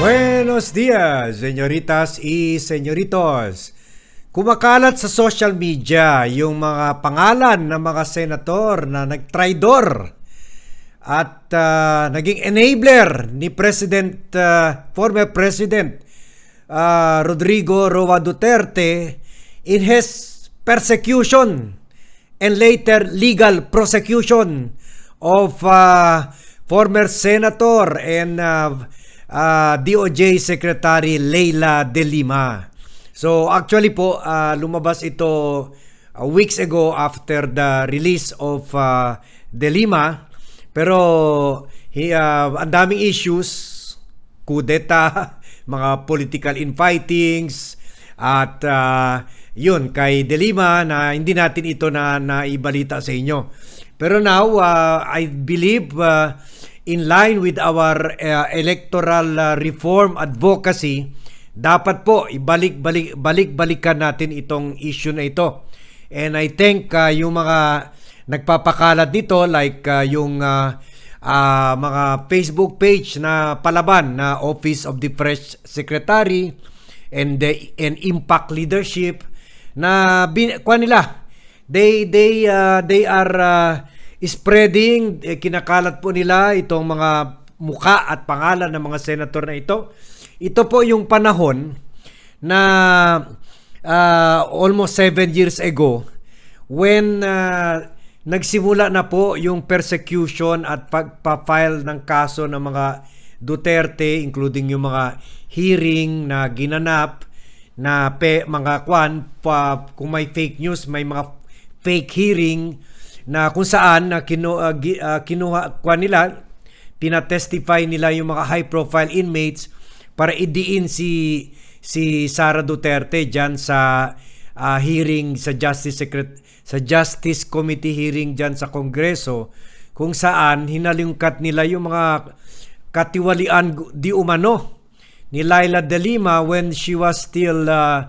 Buenos dias, señoritas y señoritos. Kumakalat sa social media yung mga pangalan ng mga senator na nagtraidor at ah, naging enabler ni President ah, former President ah, Rodrigo Roa Duterte in his persecution and later legal prosecution of uh, former Senator and uh, uh, DOJ Secretary Leila De Lima. So actually po, uh, lumabas ito uh, weeks ago after the release of uh, De Lima. Pero he, uh, ang daming issues, kudeta, mga political infightings, at uh, yun, kay De Lima na hindi natin ito na naibalita sa inyo. Pero now, uh, I believe uh, in line with our uh, electoral uh, reform advocacy, dapat po ibalik-balik balik-balikan natin itong issue na ito. And I think uh, yung mga nagpapakalat dito like uh, yung uh, uh, mga Facebook page na palaban na Office of the Press Secretary and the and Impact Leadership na bin, kuha nila they they uh, they are uh, spreading eh, kinakalat po nila itong mga muka at pangalan ng mga senator na ito. Ito po yung panahon na uh, almost seven years ago when uh, nagsimula na po yung persecution at pagpa-file ng kaso ng mga Duterte including yung mga hearing na ginanap na pe, mga kwan pa, kung may fake news may mga fake hearing na kung saan na kinu, uh, gi, uh, kinuha kwan nila pinatestify nila yung mga high profile inmates para idiin si si Sara Duterte diyan sa uh, hearing sa Justice Secret sa Justice Committee hearing diyan sa Kongreso kung saan hinalingkat nila yung mga katiwalian di umano ni Laila De Lima when she was still uh,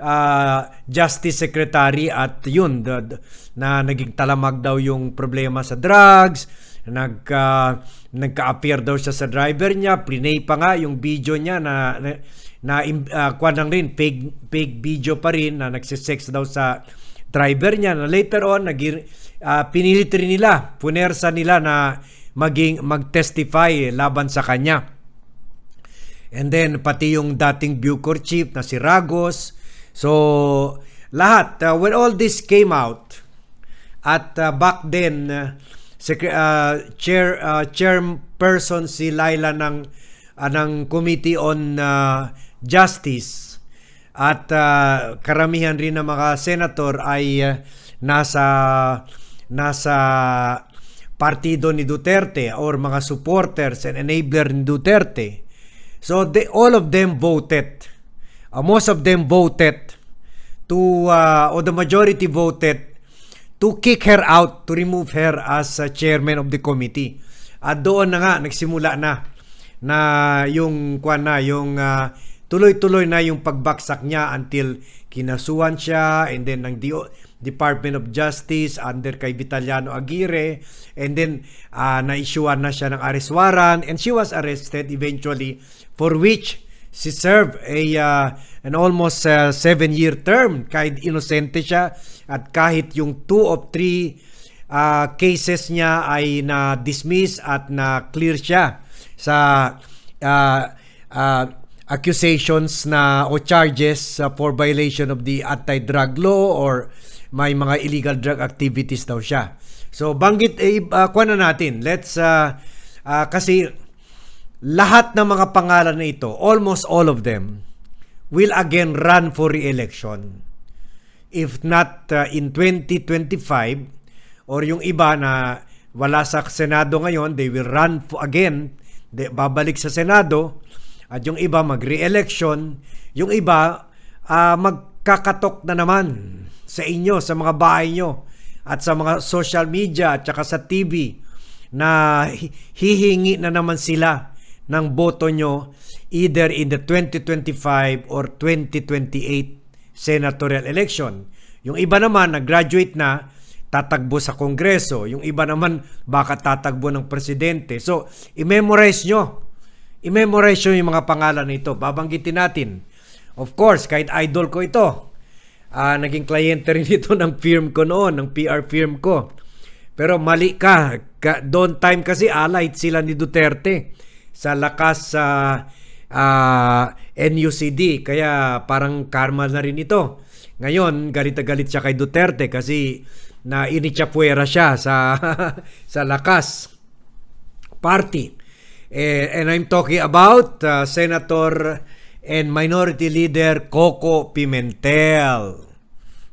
uh, Justice Secretary at yun the, na naging talamag daw yung problema sa drugs nag uh, nagka-appear daw siya sa driver niya plinay pa nga yung video niya na na, na uh, kwan lang rin fake fake video pa rin na nagsisex daw sa driver niya na later on nag uh, pinilit rin nila punersa nila na maging mag-testify laban sa kanya. And then pati yung dating Bucor chief na si Ragos. So lahat uh, when all this came out at uh, back then uh, sec- uh, chair uh, chairperson si Laila ng uh, ng Committee on uh, Justice at uh, karamihan rin ng mga senator ay uh, nasa nasa partido ni Duterte or mga supporters and enabler ni Duterte. So they, all of them voted. Uh, most of them voted to uh, or the majority voted to kick her out, to remove her as uh, chairman of the committee. At doon na nga nagsimula na na yung kwan na yung uh, tuloy-tuloy na yung pagbaksak niya until kinasuhan siya and then ng DO, Department of Justice under kay Vitaliano Aguirre and then uh, na-issuean na siya ng arrest warrant and she was arrested eventually for which she served a uh, an almost uh, seven year term kahit inosente siya at kahit yung two of three uh, cases niya ay na dismiss at na clear siya sa uh, uh, accusations na o charges uh, for violation of the anti-drug law or may mga illegal drug activities daw siya. So banggit eh, uh, kuha na natin. Let's uh, uh, kasi lahat ng mga pangalan na ito, almost all of them will again run for re-election. If not uh, in 2025 or yung iba na wala sa Senado ngayon, they will run for, again, de, babalik sa Senado. At yung iba mag-re-election, yung iba uh, magkakatok na naman sa inyo, sa mga bahay nyo at sa mga social media at saka sa TV na hihingi na naman sila ng boto nyo either in the 2025 or 2028 senatorial election. Yung iba naman nag-graduate na tatagbo sa kongreso. Yung iba naman baka tatagbo ng presidente. So, i-memorize nyo i-memorize nyo yung mga pangalan nito. Babanggitin natin. Of course, kahit idol ko ito. Ah, naging kliyente rin ito ng firm ko noon, ng PR firm ko. Pero mali ka. ka doon time kasi allied sila ni Duterte sa lakas sa ah, NUCD. Kaya parang karma na rin ito. Ngayon, galit galit siya kay Duterte kasi na inichapuera siya sa sa lakas party. Eh, and I'm talking about uh, Senator and Minority Leader Coco Pimentel.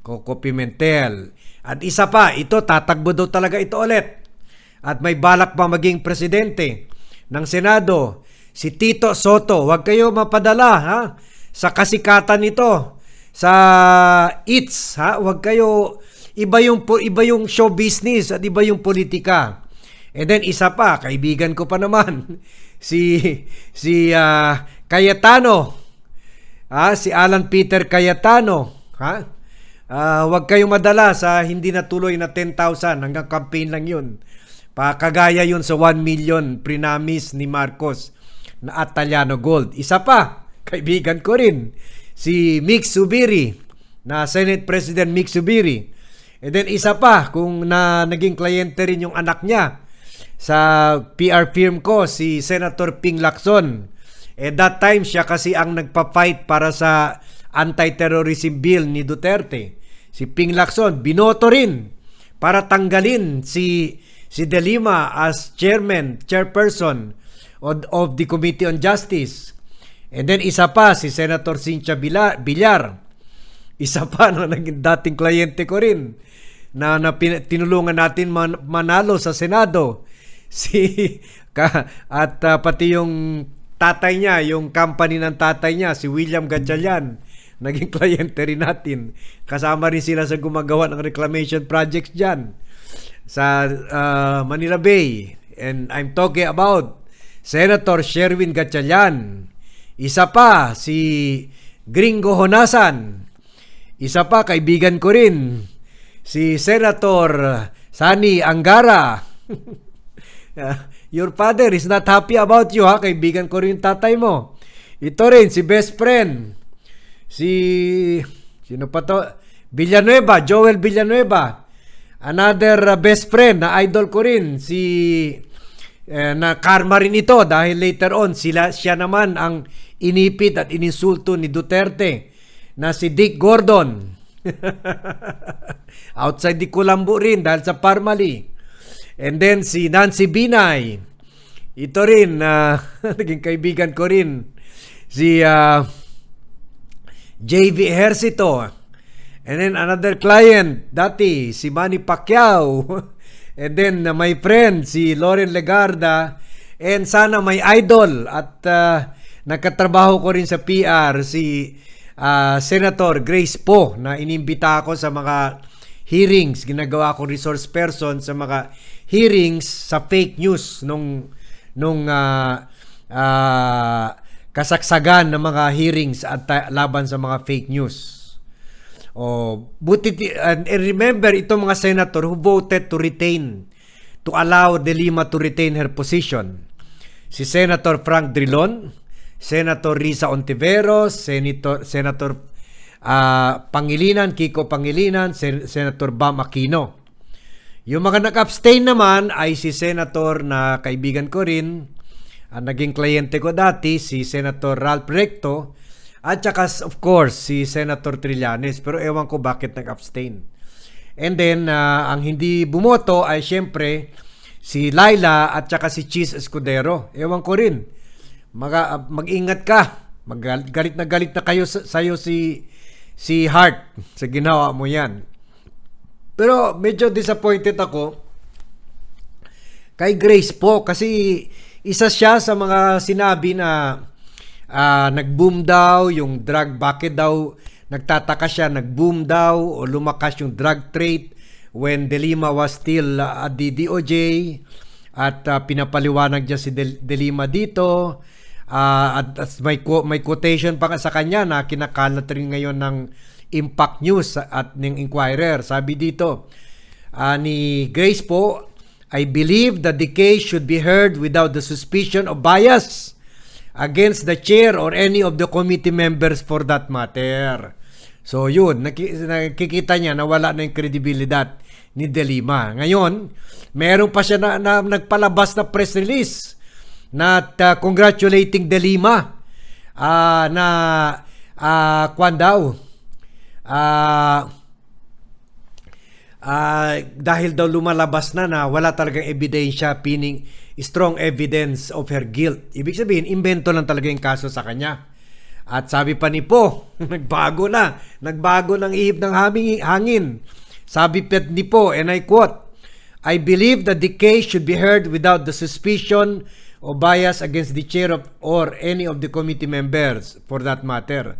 Coco Pimentel. At isa pa, ito tatakbo daw talaga ito ulit. At may balak pa maging presidente ng Senado. Si Tito Soto, huwag kayo mapadala ha sa kasikatan nito sa ITS ha, huwag kayo iba yung iba yung show business at iba yung politika. And then isa pa, kaibigan ko pa naman si si ah, Cayetano. Ah, si Alan Peter Cayetano, ha? Ah, huwag kayong madala sa hindi natuloy na 10,000 hanggang campaign lang 'yun. Pakagaya 'yun sa 1 million prinamis ni Marcos na Ataliano Gold. Isa pa, kaibigan ko rin si Mick Subiri na Senate President Mick Subiri. And then isa pa, kung na naging kliyente rin yung anak niya sa PR firm ko, si Senator Ping Lacson. At that time, siya kasi ang nagpa-fight para sa anti-terrorism bill ni Duterte. Si Ping Lacson, binoto rin para tanggalin si si De Lima as chairman, chairperson of, the Committee on Justice. And then isa pa, si Senator Cynthia Villar. Isa pa na naging dating kliyente ko rin na, na pin- tinulungan natin man- manalo sa Senado. Si ka, at ah, pati yung tatay niya, yung company ng tatay niya, si William Gatchalian, naging kliyente rin natin. Kasama rin sila sa gumagawa ng reclamation projects dyan sa ah, Manila Bay. And I'm talking about Senator Sherwin Gatchalian. Isa pa, si Gringo Honasan. Isa pa, kaibigan ko rin, si Senator Sani Angara. Ah, Your father is not happy about you, ha? Kaibigan ko rin yung tatay mo. Ito rin, si best friend. Si, sino pa to? Villanueva, Joel Villanueva. Another uh, best friend na idol ko rin, si eh, na karma rin ito dahil later on sila siya naman ang inipit at ininsulto ni Duterte na si Dick Gordon. Outside di Kulambo rin dahil sa Parmali. And then si Nancy Binay. Ito rin na naging kaibigan ko rin si ah, JV Ejercito. And then another client dati si Manny Pacquiao. And then uh, my friend si Lauren Legarda and sana may idol at uh, nagkatrabaho ko rin sa PR si ah, Senator Grace Po na inimbita ako sa mga hearings. Ginagawa ko resource person sa mga hearings sa fake news nung nung ah, ah, kasaksagan ng mga hearings at ah, laban sa mga fake news. Oh, buti ti- and remember itong mga senator who voted to retain to allow De Lima to retain her position. Si Senator Frank Drilon, Senator Risa Ontiveros, Senator Senator ah, Pangilinan, Kiko Pangilinan, Sen- Senator Bam Aquino. Yung mga nag-abstain naman ay si Senator na kaibigan ko rin, ang naging kliyente ko dati, si Senator Ralph Recto, at saka of course si Senator Trillanes. Pero ewan ko bakit nag-abstain. And then, ah, ang hindi bumoto ay syempre si Laila at saka si Cheese Escudero. Ewan ko rin. Mag, ah, mag-ingat ka. Galit na galit na kayo sa, sa'yo si, si Hart sa ginawa mo yan. Pero medyo disappointed ako kay Grace po kasi isa siya sa mga sinabi na ah, nag-boom daw yung drug bakit daw nagtataka siya nag-boom daw o lumakas yung drug trade when De Lima was still ah, at the DOJ at ah, pinapaliwanag niya si De, Lima dito Ah, at, at may, may quotation pa sa kanya na kinakalat rin ngayon ng Impact News at ng Inquirer. Sabi dito ah, ni Grace po, I believe that the case should be heard without the suspicion of bias. Against the chair or any of the committee members for that matter. So yun, naki- nakikita niya na wala na yung kredibilidad ni De Lima. Ngayon, meron pa siya na, na nagpalabas na press release na uh, congratulating De Lima ah, na uh, kwan daw. Ah, Ah, dahil daw lumalabas na na wala talagang ebidensya pining strong evidence of her guilt. Ibig sabihin, invento lang talaga yung kaso sa kanya. At sabi pa ni Po, nagbago na. Nagbago ng ihip ng hangin. Sabi pa ni Po, and I quote, I believe that the case should be heard without the suspicion or bias against the chair of, or any of the committee members for that matter.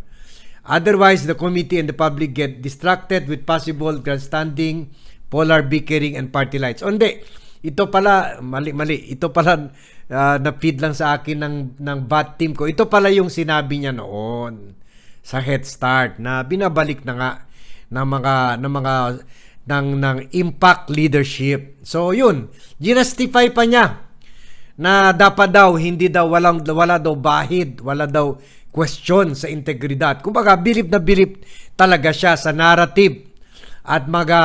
Otherwise, the committee and the public get distracted with possible grandstanding, polar bickering, and party lights. O hindi, ito pala, mali, mali, ito pala ah, na-feed lang sa akin ng, ng bat team ko. Ito pala yung sinabi niya noon sa Head Start na binabalik na nga ng mga ng mga ng ng impact leadership. So yun, ginastify pa niya na dapat daw hindi daw walang wala daw bahid, wala daw question sa integridad. Kumbaga bilip na bilip talaga siya sa narrative at mga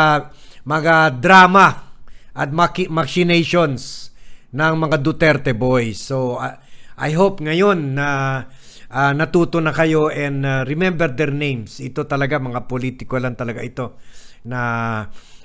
mga drama at machinations ng mga Duterte boys. So uh, I hope ngayon na uh, natuto na kayo and uh, remember their names. Ito talaga mga politiko lang talaga ito na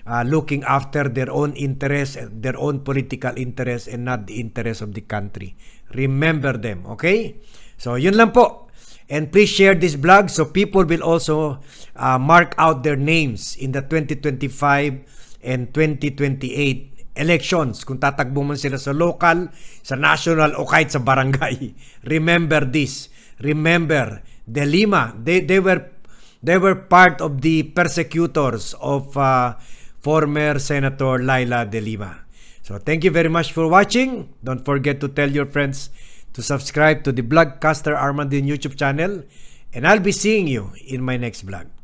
uh, looking after their own interests, their own political interests and not the interests of the country. Remember them, okay? So, yun lang po. And please share this blog so people will also uh, mark out their names in the 2025 and 2028 elections kung tatakbo man sila sa local, sa national o kahit sa barangay. Remember this. Remember, De Lima, they, they were they were part of the persecutors of uh, former Senator Laila De Lima. So thank you very much for watching. Don't forget to tell your friends to subscribe to the Blogcaster Armandin YouTube channel and I'll be seeing you in my next vlog.